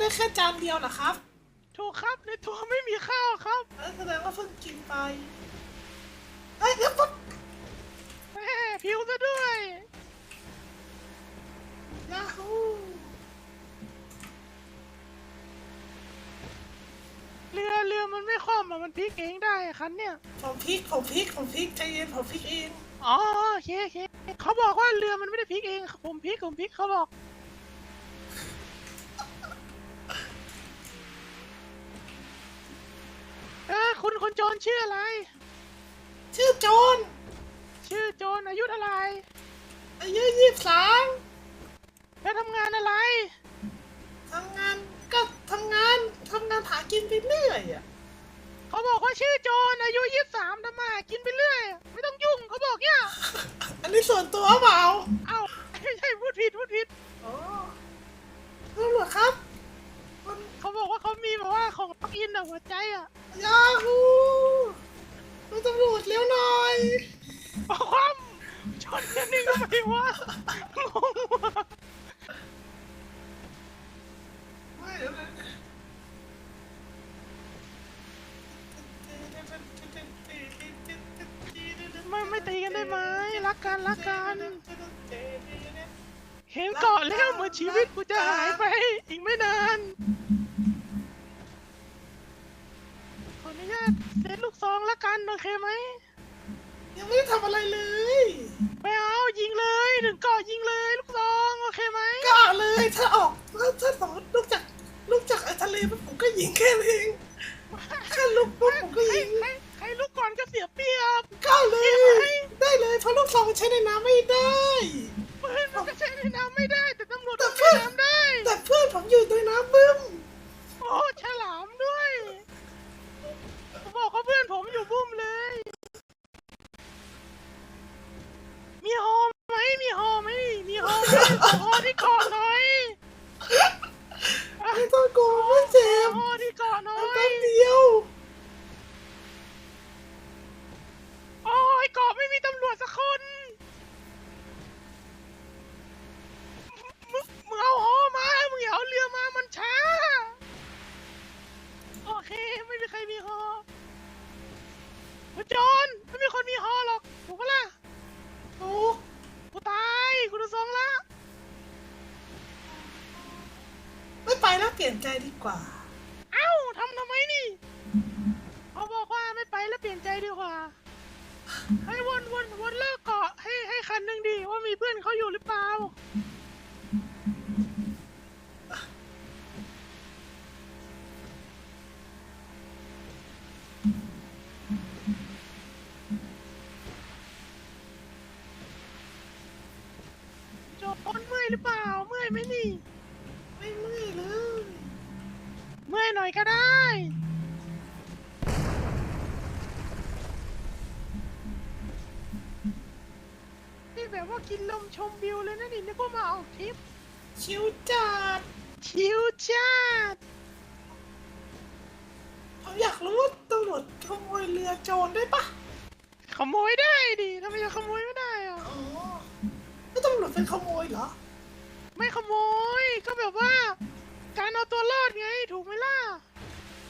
ได้แค่จานเดียวเหรอครับ ถูกครับในตัวไม่มีข้าวครับเออแสดงว่าเพิ่งกินไปเฮ้ยแล้วปุ๊บแหมผิวซะด้วย ยาฮูเรือเรือมันไม่คว่ำอะมันพลิกเองได้อะคันเนี่ย ผมพลิกผมพลิกผมพลิกใจเย็นผมพลิกเอง อ๋อโอเคโอเคเขาบอกว่าเรือมันไม่ได้พลิกเอง ผมพลิกผมพลิกเขาบอก คุณคนโจรชื่ออะไร ชื่อโจนชื่อโจรอายุเท่าไหร่อายุยี่สิบสามแล้วทำงานอะไร ทำงานก็ทำงานทำงานหากินไปเรื่อยอะเขาบอกว่าชื่อโจรอายุยี่สามทำมาหากินไปเรื่อย ไม่ต้องยุ่งเขาบอกเนี่ย อันนี้ส่วนตัวเปล่าเอ้าไม่ใช่พูดผิดพูดผิดอ๋อตำรวจครับ มันเขาบอกว่าเขามีแบบว่าของล็อกอินอะหัวใจอะยาฮูมันตำรวจเลี้ยวหน่อยบอกความชนกันนี่ก็ไม่ว่างงว่ะไม่เดี๋ยวนะไม่ไม่ตีกันได้ไหมรักกันรักกันเห็นเกาะแล้วเหมือนชีวิตกูจะหายไปอีกไม่นาน ขออนุญาตเซตลู กซองละกันโอเคไหมยังไม่ได้ทำอะไรเลยไม่เอายิงเลยถึงเกาะยิงเลยลูกซองโอเคไหมก็เลยถ้าออกถ้าถ้าสมมติลูกจากลูกจากไอ้ทะเลปุ๊บผมก็ยิงแค่นั้นเองแค่ลูกปุ๊บผมก็ใครยิงใครใครลูกก่อนก็เสียเปรียบก็เลย ได้เลยเพราะลูกซองมันใช้ในน้ำไม่ได้ ปืนมันก็ใช้ในน้ำไม่ได้แต่ตำรวจแต่มันเพื่ใช้อนน้ำได้แต่เพื่อนผมอยู่ในน้ำบึ้มโอ้ฉลามด้วยผม บอกเขาเพื่อนผมอยู่บุ้มเลย มีฮอไหมมีฮอไหมมีฮอไหมขอฮอที่เกาะหน่อยไม่ต้องกลัวไม่เจ็ขบอฮอที่เกาะหน่อมันยแป๊บเดียว ไปแล้วเปลี่ยนใจดีกว่า กินลมชมวิวเลยนะนี่นึกว่ามาออกทริป ชิวจัดชิวจัดผมอยากรู้ว่าตำรวจขโมยเรือโจรได้ปะขโมยได้ดิทำไมจะขโมยไม่ได้อะอ๋อแล้วตำรวจเป็นขโมยเหรอ ไม่ขโมยก็แบบว่า การเอาตัวรอดไงถูกไหมล่ะ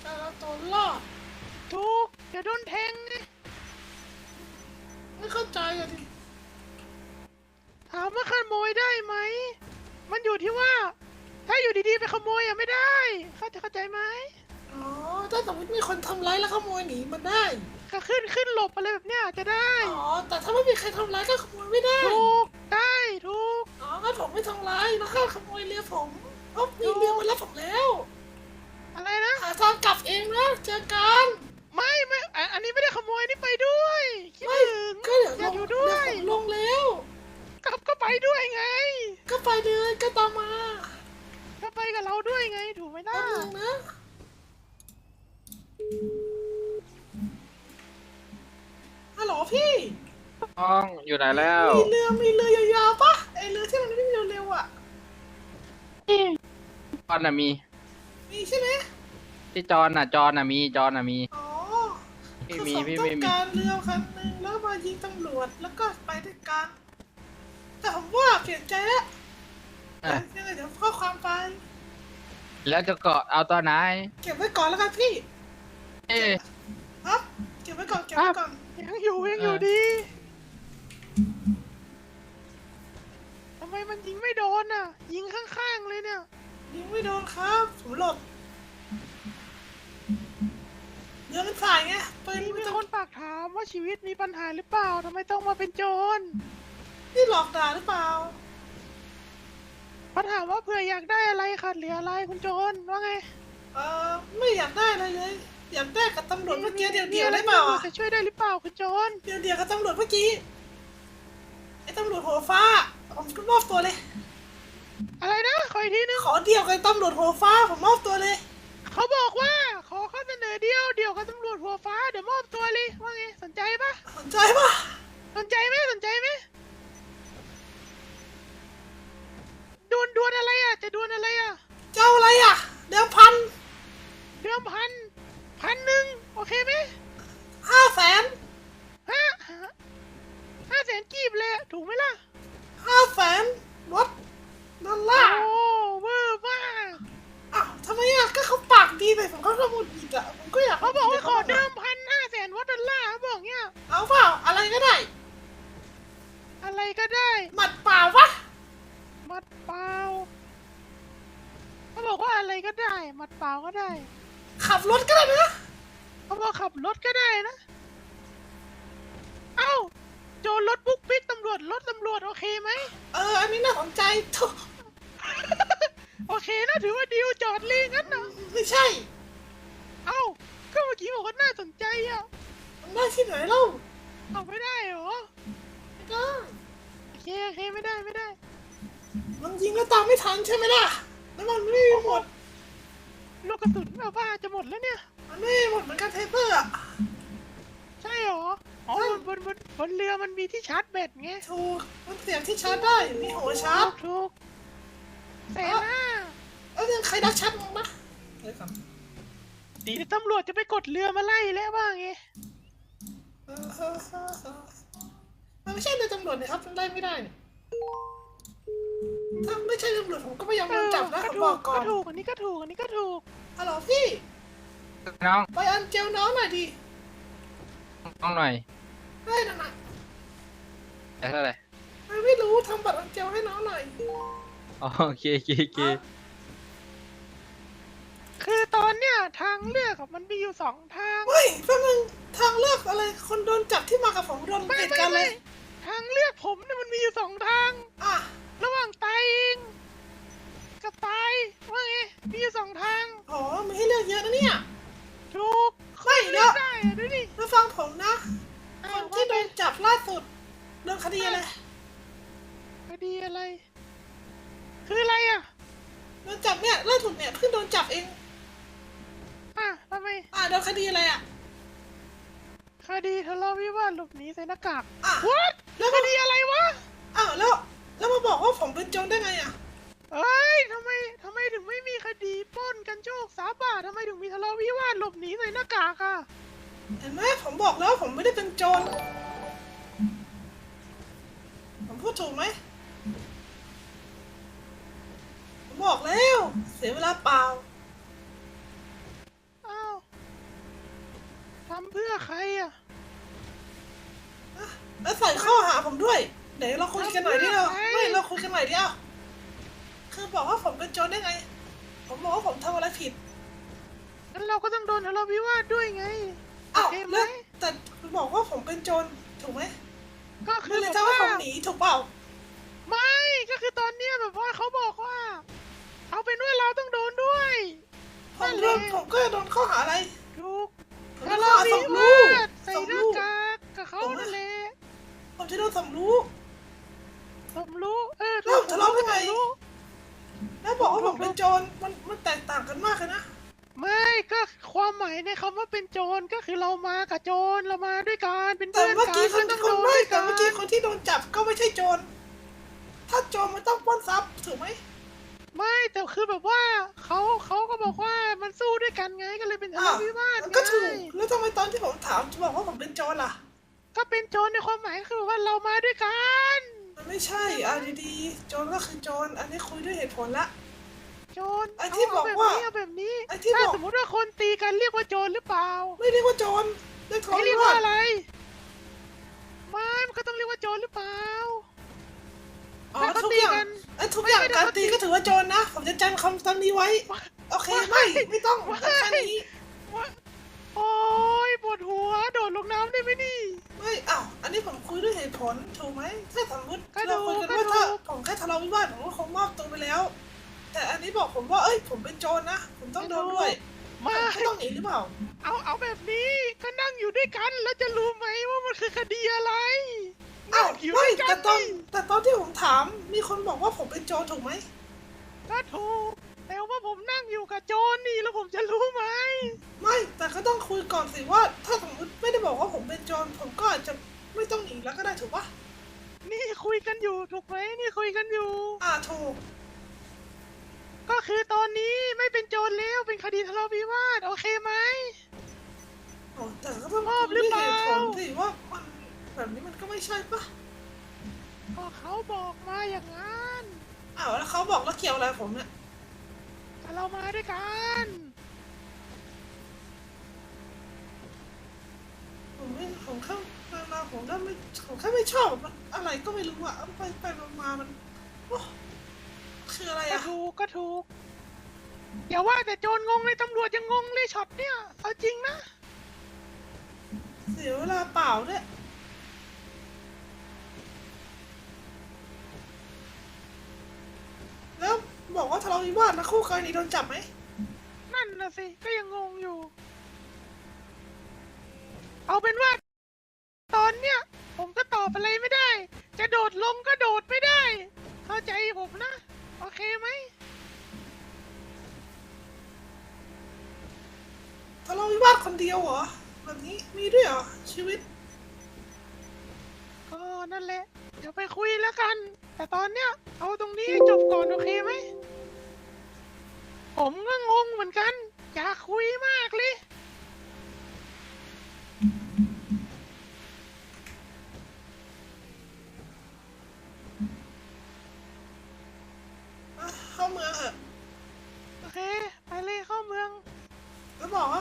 แต่เราตัวรอดถูกเดี๋ยวโดนแทงไงไม่เข้าใจอะดิ ถามว่าขโมยได้ไหม มันอยู่ที่ว่า ถ้าอยู่ดีๆไปขโมยอะไม่ได้เข้าใจเข้าใจไหมอ๋อ ถ้าสมมติมีคนทำร้ายแล้วขโมยหนีมันได้ ก็ขึ้นขึ้นหลบอะไรแบบเนี้ยจะได้อ๋อ แต่ถ้าไม่มีใครทำร้ายก็ขโมยไม่ได้ ถูกได้ถูกอ๋องั้นผมไม่ทำร้ายแล้วก็ขโมยเรือผมเพราะมีเรือมารับผมแล้ว อะไรนะหาทางกลับเองนะเจอกันไม่ไม่อันอันนี้ไม่ได้ขโมยนี่ไปด้วยคิดไม่ถึงก็เดี๋ยวอลยากงอยู่เดี๋ด้ยววยผมลงแล้วกลับก็ ไปด้วยไง ก็ไปเลยก็ตามมาก็ไปกับเราด้วยไง ถูกไหมล่ะ แป๊บนึงนะ ฮัลโหลพี่น้องอยู่ไหนแล้ว มีเรือมีเรือยาวๆปะไอเรือที่มันวิ่งเร็วๆอะตอนน่ะมีมีใช่ไหมที่จอนอะจอนอะมีจอนอะมี อ๋อพี่คือมีผมพี่ต้อไม่งมีการเรือคันหนึ่งแล้วมายิงตำรวจแล้วก็ไปด้วยกัน แต่ผมว่าเปลี่ยนใจแล้วอะยังไงเดี๋ยวข้อความไป แล้วจะเกาะเอาตอนไหน เก็บไว้ก่อนแล้วกันพี่เอ๊ะครับเก็บไว้ก่อนเก็บไว้ก่อนยังอยู่ยังอยู่เออ ดีทำไมมันยิงไม่โดนอะ ยิงข้างๆเลยเนี่ย ยิงไม่โดนครับผมหลบเรือมันสายไงปืนมีไม่มีต้องคนปากถามว่าชีวิตมีปัญหาหรือเปล่าทำไมต้องมาเป็นโจร นี่หลอกด่าหรือเปล่าเขาถามว่าเผื่ออยากได้อะไรขาดเหลืออะไรคุณโจรว่าไงเออไม่อยากได้อะไรเลย อยากได้กับตำรวจเมื่อกี้เดียวเดียวมีะรได้เปล่าที่อะจะช่วยได้หรือเปล่าคุณโจรเดียวเดียวกับตำรวจเมื่อกี้ไอ้ตำรวจหัวฟ้าผมมอบตัวเลย อะไรนะขออีกทีนึงขอเดียวกับตำรวจหัวฟ้าผมมอบตัวเลย เขาบอกว่าขอข้อเสนอเดียวเดียวกับตำรวจหัวฟ้าเดี๋ยวมอบตัวเลยว่าไงสนใจปะสนใจปะสนใจไหมสนใจไหม ดวลดวลอะไรอะ จะดวลอะไรอะ เจ้าอะไรอะ เดิมพันเดือมพันพันหนึ่งโอเคไหมห้าแสนห้าห้าแสนกีบเลยอะถูกไหมล่ะห้าแสนวัดดอลลาโอ้ร์เวอร์มากอ้าวทำไมอะก็เขาปากดีไปผมก็สมุดอีกอะผมก็อยากเขาบอกว่าขอเดิมพันห้าแสนวัตดอลลาร์เขาบอกเนี้ยเอาเปล่าอะไรก็ได้ อะไรก็ได้ หมัดเปล่าวะ มัดเปล่าเขา บอกว่าอะไรก็ได้มัดเปล่าก็ได้ ขับรถก็ได้นะเขาบอกขับรถก็ได้นะ เอ้า โจรรถปุ๊กปิ๊กตำรวจรถตำรวจโอเคไหม เออ อันนี้น่าสนใจทุกโอเคนะถือว่าดีลจอดเลยงั้นนะไม่ใช่ เอ้า ก็เมื่อกี้บอกว่าน่าสนใจอะมันได้ที่ไหนเล่าเอาไม่ได้เหรอ ไม่ได้โอเคโอเคไม่ได้ไม่ได้ มันยิงแล้วตามไม่ทันใช่ไหมล่ะ แล้วมันไม่มีหมด ลูกกระสุนแบบว่าจะหมดแล้วเนี่ย มันไม่มีหมดเหมือนกันเทเตอร์อะใช่เหรอ อ๋อบนบนบนบนเรือมันมีที่ชาร์จแบตไงถูกมันเสียบที่ชาร์จได้ มีหัวชาร์จ ถูกแสนห้าแล้วยังใครดักชาร์จมึงปะเดี๋ยวก่อนดีตำรวจจะไปกดเรือมาไล่แล้วว่าไงเออเออเออเออมันไม่ใช่ในตำรวจเนี่ยครับมันได้ไม่ได้เนี่ย ถ้าไม่ใช่ตำรวจผมก็ไม่ยอมโดนจับนะก็ผมถูบอกกก่อนก็ถูกอันนี้ก็ถูกอันนี้ก็ถูกฮัลโหลพี่น้องไปอันเจลน้องหน่อยดิน้องหน่อยได้นะนะแต่เท่าไหร่ไม่ไม่รู้ทำบัตรอันเจลให้น้องหน่อยอ๋อโอเคโอเคโอเคคือตอนเนี้ยทางเลือกอะมันมีอยู่สองทางเฮ้ยแป๊บนึงทางเลือกอะไร คนโดนจับที่มากับผมโดนไม่เหตุไม่การณ์เลไม่ยทางเลือกผมเนี่ยมันมีอยู่สองทางอะ ระหว่างตายเองกับตายว่าไงมีอยู่สองทาง อ๋อมีให้เลือกเยอะนะเนี่ย ถูก ไม่ เลื แล้ อ ว กได้อะดูดิ แล้วฟังผมนะ อ้า คว นที่โดนจับล่าสุดโดนคดีอะไร คดีอะไร คืออะไรอะ โดนจับเนี่ยล่าสุดเนี่ยเพิ่งโดนจับเอง อะทำไม อะโดนคดีอะไรอะ คดีทะเลาะวิวาทหลบหนีใส่หน้ากาก อะ What แล้ว คดีอะไรวะ อ้าวแล้วแล้วมาบอกว่าผมเป็นโจรได้ไงอะ เอ้ยทำไมทำไมถึงไม่มีคดีปล้นกันโช คสาบาททำไมถึงมีทะเลาะวิวาทหลบหนีใส่หน้ากากอะเห็นไหมผมบอกแล้วผมไม่ได้เป็นโจร ผมพูดถูกไหม ผมบอกแล้ว เสียเวลาเปล่า อ้าวทำเพื่อใครอะแล้วใส่ข้อหาผมด้วยไหนเราคุยกันหน่อยดิเราไม่ไม่เราคุยกันหน่อยดิเอาคือบอกว่าผมเป็นโจรได้ไง ผมบอกว่าผมทำอะไรผิด งั้นเราก็ต้องโดนทะเลาะวิวาทด้วยไง อ้าวโอเคไหม แล้วแต่บอกว่าผมเป็นโจรถูกไหมก็คืคืออแบเลยบจะว่าว่าผมหนีถูกเปล่า ไม่ก็คือตอนเนี้ยแบบว่าเขาบอกว่า เอาเป็นว่าเราต้องโดนด้วย ผมโดนผมก็โดนข้อหาอะไรถูกผมทะโดนข้อเลาะหาวิสมรู้วาทใส่สมหน้ารู้กากกับเขานั่นแหละผมจะโดนสมรู้ สมรู้เออแล้วทะเลาะได้ไง สมรู้แล้วบอกว่าผมเป็นโจรมันมันแตกต่างกันมากเลยนะ ไม่ก็ความหมายในคำว่าเป็นโจรก็คือเรามากับโจรเรามาด้วยกันเป็นแต่เพื่อนเมื่อกักี้นคนก็ที่ต้องคนโดนไม่ด้วยแต่กันเมื่อกี้คนที่โดนจับก็ไม่ใช่โจร ถ้าโจรมันต้องปล้นทรัพย์ถูกไหมไม่แต่คือแบบว่าเขาเขาก็บอกว่ามันสู้ด้วยกันไงก็เลยเป็นทะเลาะวิวาทไงก็ถูก แล้วทำไมตอนที่ผมถามจะบอกว่าผมเป็นโจรล่ะ ก็เป็นโจรในความหมายคือว่าเรามาด้วยกัน มันไม่ใช่อะดีๆโจรก็คือโจร อันนี้คุยด้วยเหตุผลละ โจรไอ้ที่บอกว่าเแบบนี้ไอ้ที่ถ้าบอก สมมติว่าคนตีกันเรียกว่าโจรหรือเปล่าไม่เรียกว่าโจรเรียกทะไม่เลาะเรีวิยกว่าวาทอะไรไม่มันก็ต้องเรียกว่าโจรหรือเปล่า อ๋อถ้าเขาทุกอย่างตีกันไอ้ทุกอย่างไม่ไม่การได้ตีก็ถือว่าโจรนะ ผมจะจำคำคำนี้ไว้ โอเคไม่ ไม่ต้องไม่ แค่นี้ว่าโอ้ยปวดหัวโดดลงน้ำได้ไหมนี่ ไม่อ้าวอันนี้ผมคุยด้วยเหตุผลถูกไหมถ้าสมมติก็ดูเราคุยกันก็ว่าดูถ้าผมแค่ทะเลาะวิวาทผมก็คงมอบตัวไปแล้ว แต่อันนี้บอกผมว่า เอ้ย ผมเป็นโจรนะ ผมต้องโดนด้วยไม่ผมต้องหนีหรือเปล่า เอาเอาแบบนี้ก็นั่งอยู่ด้วยกันแล้วจะรู้ไหมว่ามันคือคดีอะไรอ้าวนั่งอยู่ไม่ด้วยกัแต่นตอนนี่แต่ตอนที่ผมถาม มีคนบอกว่าผมเป็นโจรถูกไหมก็ถูกแต่ว่าผมนั่งอยู่กับโจรนี่แล้วผมจะรู้ไหมไม่แต่ก็ต้องคุยก่อนสิว่า ถ้าสมมติไม่ได้บอกว่าผมเป็นโจรผมก็อาจจะไม่ต้องหนีแล้วก็ได้ถูกปะนี่คุยกันอยู่ถูกไหมนี่คุยกันอยู่ อ่าถูก ก็คือตอนนี้ไม่เป็นโจรแล้วเป็นคดีทะเลาะวิวาทโอเคไหมโอ้แต่ก็ต้องชอบหรือเปล่าคุยด้วยเหตุผลสิว่ามันแบบนี้มันก็ไม่ใช่ปะก็เขาบอกมาอย่างนั้นอ้าวแล้วเขาบอกแล้วเกี่ยวอะไรผมเนี่ยแต่เรามาด้วยกัน ผมไม่ผมแค่มามาผมก็ไม่ผมแค่ไม่ชอบมันอะไรก็ไม่รู้อะไปไปมามามันโอ้ คืออะไรก็อะถูกก็ถูก อย่าว่าแต่โจรงงเลยตำรวจยังงงเลยช็อตเนี่ย เอาจริงนะ เสียเวลาเปล่าด้วยแล้วบอกว่าทะเลาะวิวาทนะคู่กรณีโดนจับไหมนั่นนะสิ ก็ยังงงอยู่ เอาเป็นว่า ตอนเนี้ย ผมก็ตอบอะไรไม่ได้ จะโดดลงก็โดดไม่ได้ เข้าใจผมนะโอ เคไหมทะเลาะวิวาทคนเดียวเหรอ แบบนี้มีด้วยเหรอ ชีวิต ก็นั่นแหละ เดี๋ยวไปคุยแล้วกัน แต่ตอนเนี้ย เอาตรงนี้ให้จบก่อนโอเคไหม ผมก็งงเหมือนกัน อยากคุยมากเลย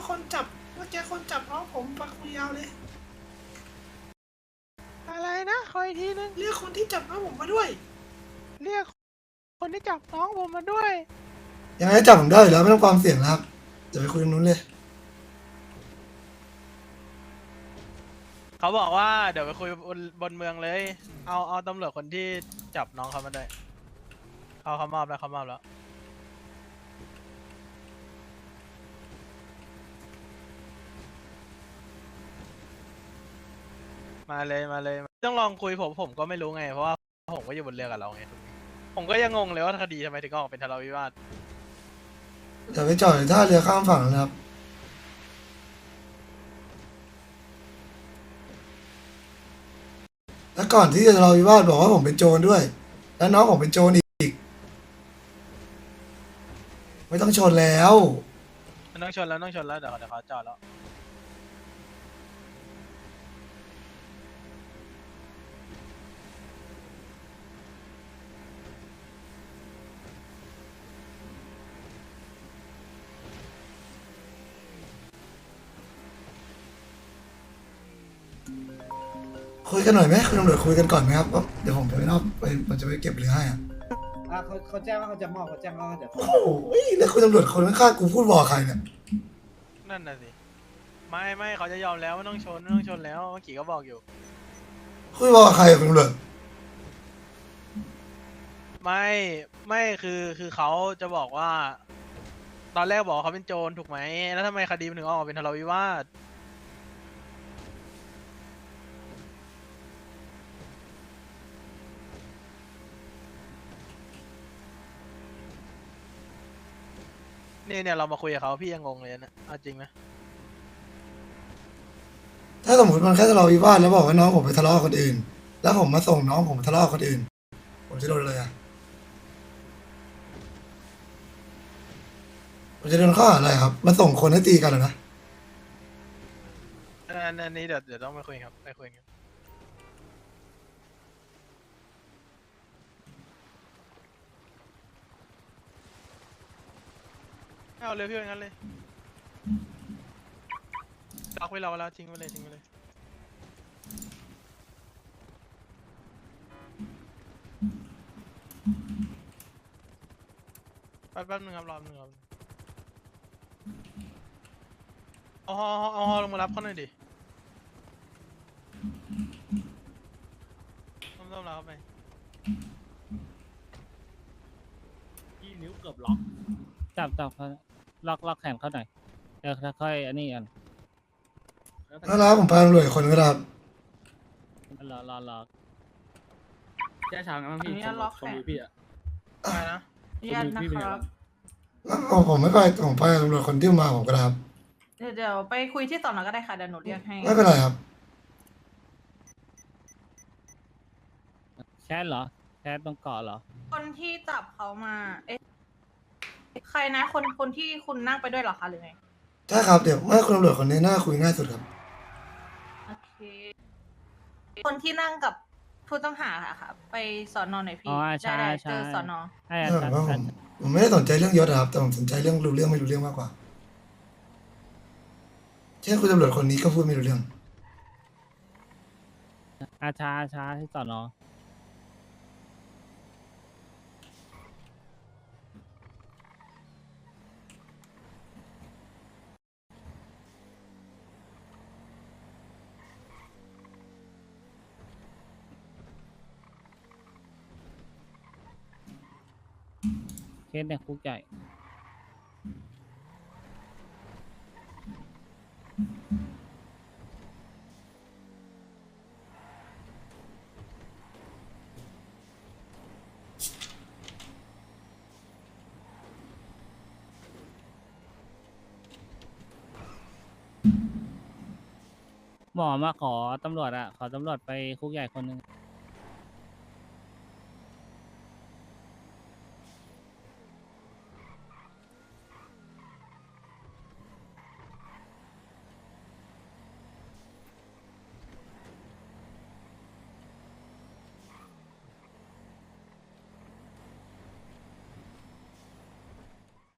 คนจับเมื่อกี้คนจับน้องผมปักคุยยาวเลย อะไรนะคอยทีนึง เรียกคนที่จับน้องผมมาด้วย เรียก คนที่จับน้องผมมาด้วย ยังไงจับผมได้อยู่แล้วไม่ต้องความเสี่ยงนะครับเดี๋ยวไปคุยตรงนู้นเลย เขาบอกว่าเดี๋ยวไปคุยบนบนเมืองเลย เอาเอาตำรวจคนที่จับน้องเขามาด้วยเขาเขามอบแล้วเขามอบแล้ว มาเลยมาเลย ต้องลองคุยผมผมก็ไม่รู้ไง เพราะว่าผมก็อยู่บนเรือกับเราไงผมก็ยังงงเลยว่าคดีทำไมถึงออกเป็นทะเลาะวิวาทเดี๋ยวไปจอดอยู่ท่าเรือข้ามฝั่งนะครับ แล้วก่อนที่จะทะเลาะวิวาทบอกว่าผมเป็นโจรด้วย แล้วน้องผมเป็นโจรอีก ไม่ต้องชนแล้ว มันต้องชนแล้วต้องชนแล้วเดี๋ยวเดี๋ยวเขาจอดแล้ว คุยกันหน่อยไหมคุณตำรวจคุยกันก่อนไหมครับว่าเดี๋ยวผมจะไปนอกไปผมจะไปเก็บเรือให้อะอะเขาเขาแจ้งว่าเขาจะมอบเขาแจ้งว่าเขาจะโอ้โหแล้วคุณตำรวจคนข้างๆกูพูดบอกใครเนี่ยนั่นน่ะสิไม่ไม่เขาจะยอมแล้วไม่ต้องชนไม่ต้องชนแล้วเมื่อกี้ก็บอกอยู่ คุยบอกกับใครอะคุณตำรวจไม่ไม่คือคือเขาจะบอกว่า ตอนแรกบอกว่าเขาเป็นโจรถูกไหมแล้วทำไมคดีมันถึงออกมาเป็นทะเลาะวิวาท เนี่ยเนี่ยเรามาคุยกับเขาพี่ยังงงเลยนะเอาจริงนะถ้าสมมติมันแค่ทะเลาะวิวาทแล้วบอกว่าน้องผมไปทะเลาะกับคนอื่น แล้วผมมาส่งน้องผมทะเลาะกับคนอื่น ผมจะโดนเลยอะผมจะโดนข้อหาอะไรครับมาส่งคนให้ตีกันเหรอนะ อันอันอันนี้เดี๋ยวเดี๋ยวต้องไปคุยครับไปคุยกัน เอาเลยพี่เอางั้นเลยล็อกไว้เราแล้วทิ้งไว้เลยทิ้งไว้เลย แป๊บแป๊บนึงครับรอแป๊บนึงครับเอาฮอเอาฮอเอาฮอลงมารับเขาหน่อยดิต้มต้มแล้วครับไปที่นิ้วเกือบล็อกจับจับเขาล็ อกล็อกแขนเขาหน่อยเดี๋ยวค่อยอันนี้กันน่ารักผมพาตำรวจอีกคนก็ได้ครับรอรอรอแก้ช้างกันพี่อันนี้ล็อกตรงแขนมือพี่อะไปนะเรียนนะครับแล้วเอาผมไม่ไปผมไปกับตำรวจคนที่มาผมก็ได้ครับเดี๋ยวเดี๋ยวไปคุยที่สอนอก็ได้ค่ะเดี๋ยวหนูเรียกให้ ไม่เป็นไรครับ แชทเหรอแชทตรงเกาะเหรอ คนที่จับเขามา เอ๊ะ ใครนะคนคนที่คุณนั่งไปด้วยเหรอคะหรือไงใช่ครับเดี๋ยวเมื่อคุณตำรวจคนนี้น่าคุยง่ายสุดครับ โอเค คนที่นั่งกับผู้ต้องหาค่ะค่ะไปสอนอหน่อยพี่อ๋อใช่ได้ได้ใช่ เจอสอนอให้เออาอจารย์ว่าผอามจารย์ผมไม่ได้สนใจเรื่องยศอะครับ แต่ผมสนใจเรื่องรู้เรื่องไม่รู้เรื่องมากกว่า เช่นคุณตำรวจคนนี้ก็พูดไม่รู้เรื่อง อาชาอาชาที่สอนอ สเนี่ยคุกใหญ่ หมอมาขอตำรวจอะขอตำรวจไปคุกใหญ่คนหนึ่ง